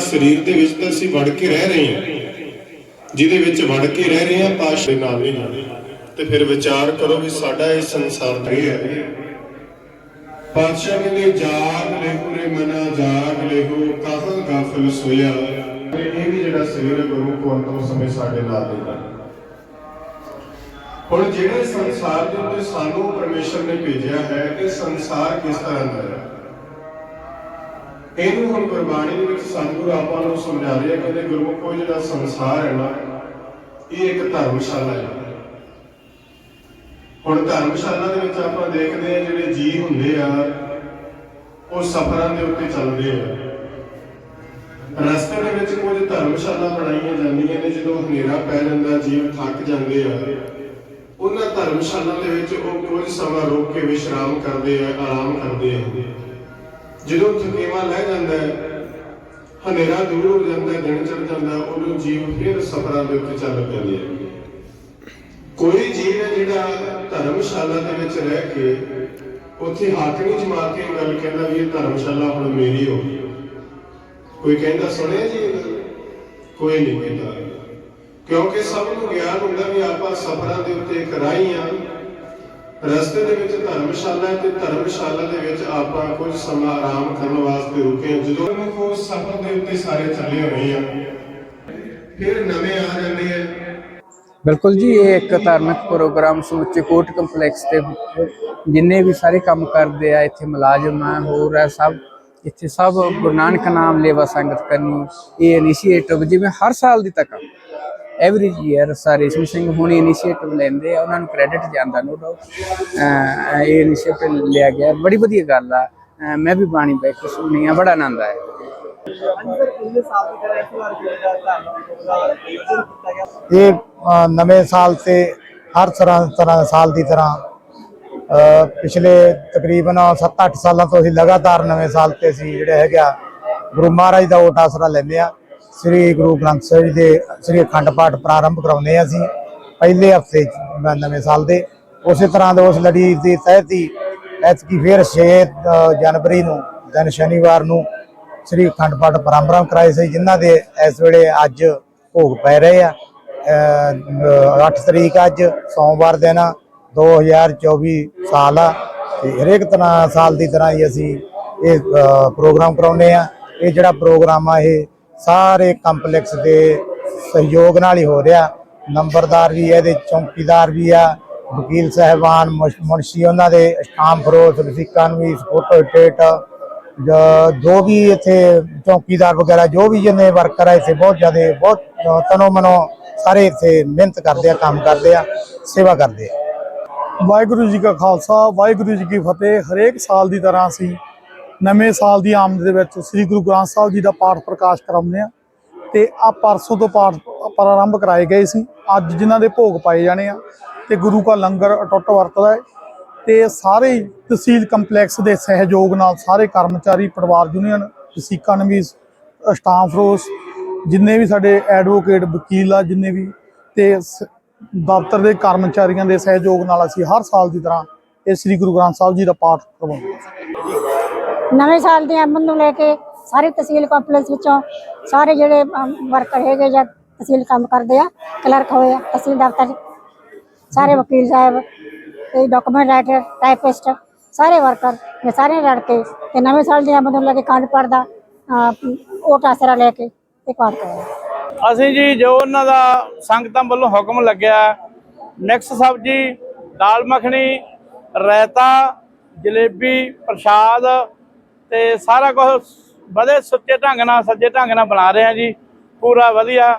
ਸਰੀਰ ਦੇ ਵਿੱਚ ਤਾਂ ਅਸੀਂ ਵੜ ਕੇ ਰਹਿ ਰਹੇ ਹਾਂ। ਜਿਹਦੇ ਵਿੱਚ ਵੜ ਕੇ ਰਹਿ ਰਹੇ ਹਾਂ ਪਾਸ਼ ਦੇ ਨਾਲ ਨਹੀਂ ਜਾਣੇ ਤੇ ਫਿਰ ਵਿਚਾਰ ਕਰੋ ਵੀ ਸਾਡਾ ਇਹ ਸੰਸਾਰ ਕੀ ਹੈ। ਪਾਤਸ਼ਾਹ ਕਹਿੰਦੇ, ਜਾਗ ਲੈਹੂ ਮਨਾ, ਜਾਗ ਲੈਹੂ ਕਹਾਂ ਗਾਫਲ ਸੋਇਆ? ਇਹ ਵੀ ਜਿਹੜਾ ਸਰੀਰ ਗੁਰੂ ਕੋ ਅੰਤਮ ਸਮੇਂ ਸਾਡੇ ਨਾਲ ਨਹੀਂ ਹੁਣ ਜਿਹੜੇ ਸੰਸਾਰ ਦੇ ਉੱਤੇ ਸਾਨੂੰ ਪਰਮੇਸ਼ਰ ਨੇ ਭੇਜਿਆ ਹੈ ਕਿ ਸੰਸਾਰ ਕਿਸ ਤਰ੍ਹਾਂ ਦਾ ਹੈ? ਇਹਨੂੰ ਹੁਣ ਗੁਰਬਾਣੀ ਦੇ ਵਿੱਚ ਸਤਿਗੁਰ ਆਪਾਂ ਨੂੰ ਸਮਝਾ ਰਿਹਾ ਕਹਿੰਦੇ ਗੁਰਮੁਖੋ ਜਿਹੜਾ ਸੰਸਾਰ ਹੈ ਨਾ, ਇਹ ਇੱਕ ਧਰਮਸ਼ਾਲਾ ਹੈ। ਹੁਣ ਧਰਮਸ਼ਾਲਾ ਦੇ ਵਿੱਚ ਆਪਾਂ ਦੇਖਦੇ ਆ ਜਿਹੜੇ ਜੀ ਹੁੰਦੇ ਆ, ਉਹ ਸਫ਼ਰਾਂ ਦੇ ਉੱਤੇ ਚੱਲਦੇ ਆ। ਰਸਤੇ ਦੇ ਵਿੱਚ ਕੁਝ ਧਰਮਸ਼ਾਲਾ ਬਣਾਈਆਂ ਜਾਂਦੀਆਂ ਨੇ, ਜਦੋਂ ਹਨੇਰਾ ਪੈ ਜਾਂਦਾ, ਜੀਵ ਥੱਕ ਜਾਂਦੇ ਆ। ਉਹਨਾਂ ਧਰਮਸ਼ਾਲਾ ਦੇ ਵਿੱਚ ਉਹ ਕੁਝ ਸਮਾਂ ਰੁਕ ਕੇ ਵਿਸ਼ਰਾਮ ਕਰਦੇ ਆ, ਆਰਾਮ ਕਰਦੇ ਆ। ਜਦੋਂ ਥਕੇਵਾ ਲੈ ਜਾਂਦਾ ਹੈ ਹਨੇਰਾ ਦੂਰ ਹੋ ਜਾਂਦਾ ਹੈ, ਦਿਨ ਚੜ ਜਾਂਦਾ ਹੈ, ਉਦੋਂ ਜੀਵ ਫਿਰ ਸਫ਼ਰਾਂ ਦੇ ਉੱਤੇ ਚੱਲ ਪੈਂਦੇ ਆ। ਕੋਈ ਜੀਵ ਹੈ ਜਿਹੜਾ ਧਰਮਸ਼ਾਲਾ ਦੇ ਵਿੱਚ ਰਹਿ ਕੇ ਉੱਥੇ ਹੱਥ ਨਹੀਂ ਜਮਾ ਕੇ ਇਹ ਗੱਲ ਕਹਿੰਦਾ ਵੀ ਇਹ ਧਰਮਸ਼ਾਲਾ ਹੁਣ ਮੇਰੀ ਹੋ ਗਈ। ਕੋਈ ਕਹਿੰਦਾ ਸੁਣਿਆ ਜੀ ਇਹ ਕੋਈ ਨਹੀਂ ਕਹਿੰਦਾ। ਕਿਉਂਕਿ ਸਭ ਨੂੰ ਗਿਆਨ ਹੁੰਦਾ ਵੀ ਆਪਾਂ ਸਫ਼ਰਾਂ ਦੇ ਉੱਤੇ ਇੱਕ ਰਾਹੀ ਆ। ਰਸਤੇ ਦੇ ਵਿੱਚ ਧਰਮਸ਼ਾਲਾ ਹੈ ਤੇ ਧਰਮਸ਼ਾਲਾ ਦੇ ਵਿੱਚ ਆਪਾਂ ਕੁਝ ਸਮਾਂ ਆਰਾਮ ਕਰਨ ਵਾਸਤੇ ਰੁਕੇ ਹਾਂ। ਜਦੋਂ ਉਹ ਸਫ਼ਰ ਦੇ ਉੱਤੇ ਸਾਰੇ ਚੱਲੇ ਹੋਏ ਆ ਫਿਰ ਨਵੇਂ ਆ ਜਾਂਦੇ ਆ ਬਿਲਕੁਲ ਜੀ ਇਹ ਇੱਕ ਧਾਰਮਿਕ ਪ੍ਰੋਗਰਾਮ ਸਮੁੱਚੇ ਕੋਰਟ ਕੰਪਲੈਕਸ ਤੇ ਜਿੰਨੇ ਵੀ ਸਾਰੇ ਕੰਮ ਕਰਦੇ ਆ ਇੱਥੇ ਮੁਲਾਜ਼ਮ ਆ ਹੋਰ ਆ ਸਭ ਇੱਥੇ ਸਭ ਗੁਰੂ ਨਾਨਕ ਨਾਮ ਲੇਵਾ ਸੰਗਤ ਕਰਨੀ ਇਹ ਇਨੀਸ਼ੀਏਟਿਵ ਜਿਵੇਂ ਹਰ ਸਾਲ ਦੀ ਤੱਕ ਐਵਰੀ ਈਅਰ ਸਾਰੇ ਰੇਸ਼ਮ ਸਿੰਘ ਹੁਣ ਇਨੀਸ਼ੀਏਟਿਵ ਲੈਂਦੇ ਆ, ਉਹਨਾਂ ਨੂੰ ਕ੍ਰੈਡਿਟ ਜਾਂਦਾ ਨੋ ਡਾਊਟ ਇਹ ਇਨੀਸ਼ੀਏਟਿਵ ਲਿਆ ਗਿਆ। ਬੜੀ ਵਧੀਆ ਗੱਲ ਆ। ਮੈਂ ਵੀ ਬਾਣੀ ਬੈਠ ਕੇ ਸੁਣੀ ਆ ਬੜਾ ਆਨੰਦ ਆਇਆ। ਇਹ ਨਵੇਂ ਸਾਲ ਤੇ ਹਰ ਤਰ੍ਹਾਂ ਤਰ੍ਹਾਂ ਸਾਲ ਦੀ ਤਰ੍ਹਾਂ ਪਿਛਲੇ ਤਕਰੀਬਨ 7-8 ਸਾਲਾਂ ਤੋਂ ਅਸੀਂ ਲਗਾਤਾਰ ਨਵੇਂ ਸਾਲ ਤੇ ਅਸੀਂ ਜਿਹੜੇ ਹੈਗਾ ਗੁਰੂ ਮਹਾਰਾਜ ਦਾ ਓਟ ਆਸਰਾ ਲੈਂਦੇ ਆ। ਸ੍ਰੀ ਗੁਰੂ ਗ੍ਰੰਥ ਸਾਹਿਬ ਜੀ ਦੇ ਸ੍ਰੀ ਅਖੰਡ ਪਾਠ ਪ੍ਰਾਰੰਭ ਕਰਾਉਂਦੇ ਆ ਅਸੀਂ ਪਹਿਲੇ ਹਫ਼ਤੇ ਨਵੇਂ ਸਾਲ ਦੇ। ਉਸੇ ਤਰ੍ਹਾਂ ਦੇ ਉਸ ਲੜੀ ਦੀ ਤਹਿਤ ਹੀ ਐਤਕੀ ਫਿਰ 6 ਜਨਵਰੀ ਨੂੰ ਦਿਨ ਸ਼ਨੀਵਾਰ ਨੂੰ ਸ੍ਰੀ ਅਖੰਡ ਪਾਠ ਪ੍ਰਾਰੰਭ ਕਰਾਏ ਸੀ ਜਿਨ੍ਹਾਂ ਦੇ ਇਸ ਵੇਲੇ ਅੱਜ ਭੋਗ ਪੈ ਰਹੇ ਆ। 8 ਤਰੀਕ ਅੱਜ ਸੋਮਵਾਰ ਦਿਨ ਆ, 2024 ਸਾਲ ਆ। ਤੇ ਹਰੇਕ ਤਰ੍ਹਾਂ ਸਾਲ ਦੀ ਤਰ੍ਹਾਂ ਹੀ ਅਸੀਂ ਇਹ ਪ੍ਰੋਗਰਾਮ ਕਰਾਉਂਦੇ ਆ ਇਹ ਜਿਹੜਾ ਪ੍ਰੋਗਰਾਮ ਆ ਇਹ ਸਾਰੇ ਕੰਪਲੈਕਸ ਦੇ ਸਹਿਯੋਗ ਨਾਲ ਹੀ ਹੋ ਰਿਹਾ। ਨੰਬਰਦਾਰ ਵੀ ਇਹਦੇ ਚੌਕੀਦਾਰ ਵੀ ਆ, ਵਕੀਲ ਸਾਹਿਬਾਨ, ਮੁਸ਼- ਮੁਨਸ਼ੀ, ਉਹਨਾਂ ਦੇ ਸਟਾਮ ਫਰੋਜ਼ ਰਸੀਕਾਂ ਨੂੰ ਵੀ ਫੋਟੋ ਸਟੇਟ ਜੋ ਵੀ ਇੱਥੇ ਚੌਕੀਦਾਰ ਵਗੈਰਾ, ਜੋ ਵੀ ਜਿੰਨੇ ਵਰਕਰ ਆ ਇੱਥੇ, ਬਹੁਤ ਜ਼ਿਆਦਾ, ਬਹੁਤ ਤਨੋ ਮਨੋ ਸਾਰੇ ਇੱਥੇ ਮਿਹਨਤ ਕਰਦੇ ਆ, ਕੰਮ ਕਰਦੇ ਆ, ਸੇਵਾ ਕਰਦੇ ਆ। ਵਾਹਿਗੁਰੂ ਜੀ ਕਾ ਖਾਲਸਾ, ਵਾਹਿਗੁਰੂ ਜੀ ਕੀ ਫਤਿਹ। ਹਰੇਕ ਸਾਲ ਦੀ ਤਰ੍ਹਾਂ ਅਸੀਂ ਨਵੇਂ ਸਾਲ ਦੀ ਆਮਦ ਦੇ ਵਿੱਚ ਸ੍ਰੀ ਗੁਰੂ ਗ੍ਰੰਥ ਸਾਹਿਬ ਜੀ ਦਾ ਪਾਠ ਪ੍ਰਕਾਸ਼ ਕਰਾਉਂਦੇ ਆ ਤੇ ਆ ਪਰਸੋਂ ਤੋਂ ਪਾਠ ਪ੍ਰਾਰੰਭ ਕਰਾਏ ਗਏ ਸੀ। ਅੱਜ ਜਿਨ੍ਹਾਂ ਦੇ ਭੋਗ ਪਾਏ ਜਾਣੇ ਆ ਤੇ ਗੁਰੂ ਕਾ ਲੰਗਰ ਅਟੁੱਟ ਵਰਤਦਾ ਹੈ ਤੇ ਸਾਰੇ ਤਹਿਸੀਲ ਕੰਪਲੈਕਸ ਦੇ ਸਹਿਯੋਗ ਨਾਲ ਸਾਰੇ ਕਰਮਚਾਰੀ, ਪਰਿਵਾਰ ਯੂਨੀਅਨ, ਵਸੀਕਾ ਨਵੀਂ ਸਟਾਫ ਰੋਸ, ਜਿੰਨੇ ਵੀ ਸਾਡੇ ਐਡਵੋਕੇਟ, ਵਕੀਲ ਆ, ਜਿੰਨੇ ਵੀ ਤੇ ਸ- ਦਫ਼ਤਰ ਦੇ ਕਰਮਚਾਰੀਆਂ ਦੇ ਸਹਿਯੋਗ ਨਾਲ ਅਸੀਂ ਹਰ ਸਾਲ ਦੀ ਤਰ੍ਹਾਂ ਇਹ ਸ੍ਰੀ ਗੁਰੂ ਗ੍ਰੰਥ ਸਾਹਿਬ ਜੀ ਦਾ ਪਾਠ ਕਰਵਾਉਂਦੇ ਹਾਂ। ਨਵੇਂ ਸਾਲ ਦੀ ਆਮਦ ਨੂੰ ਲੈ ਕੇ ਸਾਰੇ ਤਹਿਸੀਲ ਕੰਪਲੈਕਸ ਵਿੱਚੋਂ ਸਾਰੇ ਜਿਹੜੇ ਵਰਕਰ ਹੈਗੇ ਜਾਂ ਤਹਿਸੀਲ ਕੰਮ ਕਰਦੇ ਆ ਕਲਰਕ ਹੋਏ ਆ, ਤਹਿਸੀਲ ਦਫ਼ਤਰ ਸਾਰੇ ਵਕੀਲ ਸਾਹਿਬ ਤੇ ਡਾਕੂਮੈਂਟ ਰਾਈਟਰ ਟਾਈਪਿਸਟ ਸਾਰੇ ਵਰਕਰ ਇਹ ਸਾਰੇ ਰਲ ਕੇ ਤੇ ਨਵੇਂ ਸਾਲ ਦੀ ਆਮਦ ਨੂੰ ਲੈ ਕੇ ਕੰਨ ਪੜਦਾ ਓਟ ਆਸਰਾ ਲੈ ਕੇ ਤੇ ਪਾਠ ਕਰਾਇਆ ਅਸੀਂ ਜੀ ਜੋ ਉਹਨਾਂ ਦਾ ਸੰਗਤਾਂ ਵੱਲੋਂ ਹੁਕਮ ਲੱਗਿਆ ਮਿਕਸ ਸਬਜੀ ਦਾਲ ਮੱਖਣੀ ਰਾਇਤਾ ਜਲੇਬੀ, ਪ੍ਰਸ਼ਾਦ ਤੇ ਸਾਰਾ ਕੁਝ ਵਧੇ ਸੁੱਚੇ ਢੰਗ ਨਾਲ ਸੱਜੇ ਢੰਗ ਨਾਲ ਬਣਾ ਰਹੇ ਆ ਜੀ। ਪੂਰਾ ਵਧੀਆ।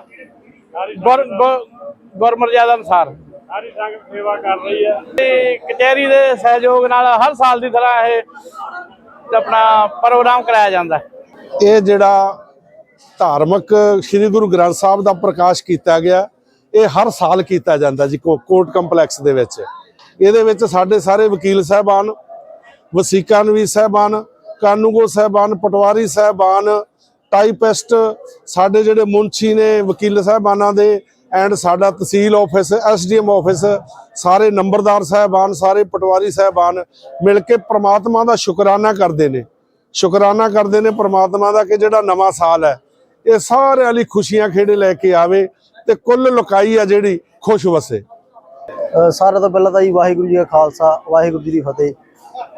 ਗੁਰ ਗੁਰ- ਗੁਰਮਰਜ਼ਾਦਾ ਅਨੁਸਾਰ। ਸਾਰੀ ਸੰਗਤ ਸੇਵਾ ਕਰ ਰਹੀ ਹੈ। ਤੇ ਕਚਹਿਰੀ ਦੇ ਸਹਿਯੋਗ ਨਾਲ ਹਰ ਸਾਲ ਦੀ ਤਰ੍ਹਾਂ ਇਹ ਆਪਣਾ ਪ੍ਰੋਗਰਾਮ ਕਰਾਇਆ ਜਾਂਦਾ ਇਹ ਜਿਹੜਾ ਧਾਰਮਿਕ ਸ੍ਰੀ ਗੁਰੂ ਗ੍ਰੰਥ ਸਾਹਿਬ ਦਾ ਪ੍ਰਕਾਸ਼ ਕੀਤਾ ਗਿਆ ਇਹ ਹਰ ਸਾਲ ਕੀਤਾ ਜਾਂਦਾ ਜੀ ਕੋਰਟ ਕੰਪਲੈਕਸ ਦੇ ਵਿੱਚ। ਇਹਦੇ ਵਿੱਚ ਸਾਡੇ ਸਾਰੇ ਵਕੀਲ ਸਾਹਿਬਾਨ ਵਸੀਕਾ ਨਵੀ ਸਾਹਿਬਾਨ ਕਾਨੂੰਗੋ ਸਾਹਿਬਾਨ, ਪਟਵਾਰੀ ਸਾਹਿਬਾਨ ਟਾਈਪਿਸਟ ਸਾਡੇ ਜਿਹੜੇ ਮੁਨਸ਼ੀ ਨੇ, ਵਕੀਲ ਸਾਹਿਬਾਨਾਂ ਦੇ ਐਂਡ ਸਾਡਾ ਤਹਿਸੀਲ ਆਫਿਸ ਐਸਡੀਐਮ ਆਫਿਸ ਸਾਰੇ ਨੰਬਰਦਾਰ ਸਾਹਿਬਾਨ, ਸਾਰੇ ਪਟਵਾਰੀ ਸਾਹਿਬਾਨ ਮਿਲ ਕੇ ਪ੍ਰਮਾਤਮਾ ਦਾ ਸ਼ੁਕਰਾਨਾ ਕਰਦੇ ਨੇ। ਸ਼ੁਕਰਾਨਾ ਕਰਦੇ ਨੇ ਪ੍ਰਮਾਤਮਾ ਦਾ ਕਿ ਜਿਹੜਾ ਨਵਾਂ ਸਾਲ ਹੈ, ਇਹ ਸਾਰਿਆਂ ਲਈ ਖੁਸ਼ੀਆਂ ਖੇੜੇ ਲੈ ਕੇ ਆਵੇ ਤੇ ਕੁੱਲ ਲੋਕਾਈ ਆ ਜਿਹੜੀ ਖੁਸ਼ ਵਸੇ। ਸਾਰਿਆਂ ਤੋਂ ਪਹਿਲਾਂ ਤਾਂ ਜੀ ਵਾਹਿਗੁਰੂ ਜੀ ਕਾ ਖਾਲਸਾ, ਵਾਹਿਗੁਰੂ ਜੀ ਦੀ ਫਤਿਹ।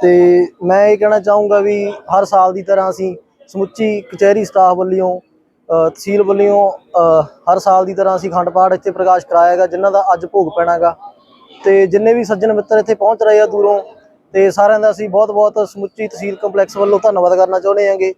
ਤੇ ਮੈਂ ਇਹ ਕਹਿਣਾ ਚਾਹੂੰਗਾ ਵੀ ਹਰ ਸਾਲ ਦੀ ਤਰ੍ਹਾਂ ਅਸੀਂ ਸਮੁੱਚੀ ਕਚਹਿਰੀ ਸਟਾਫ ਵੱਲੋਂ ਤਹਿਸੀਲ ਵੱਲੋਂ ਹਰ ਸਾਲ ਦੀ ਤਰ੍ਹਾਂ ਅਸੀਂ ਖੰਡ ਪਾਠ ਇੱਥੇ ਪ੍ਰਕਾਸ਼ ਕਰਾਇਆਗਾ, ਜਿਨ੍ਹਾਂ ਦਾ ਅੱਜ ਭੋਗ ਪੈਣਾਗਾ। ਤੇ ਜਿੰਨੇ ਵੀ ਸੱਜਣ ਮਿੱਤਰ ਇੱਥੇ ਪਹੁੰਚ ਰਹੇ ਆ ਦੂਰੋਂ, ਤੇ ਸਾਰਿਆਂ ਦਾ ਅਸੀਂ ਬਹੁਤ-ਬਹੁਤ ਸਮੁੱਚੀ ਤਹਿਸੀਲ ਕੰਪਲੈਕਸ ਵੱਲੋਂ ਧੰਨਵਾਦ ਕਰਨਾ ਚਾਹੁੰਦੇ ਹਾਂਗੇ।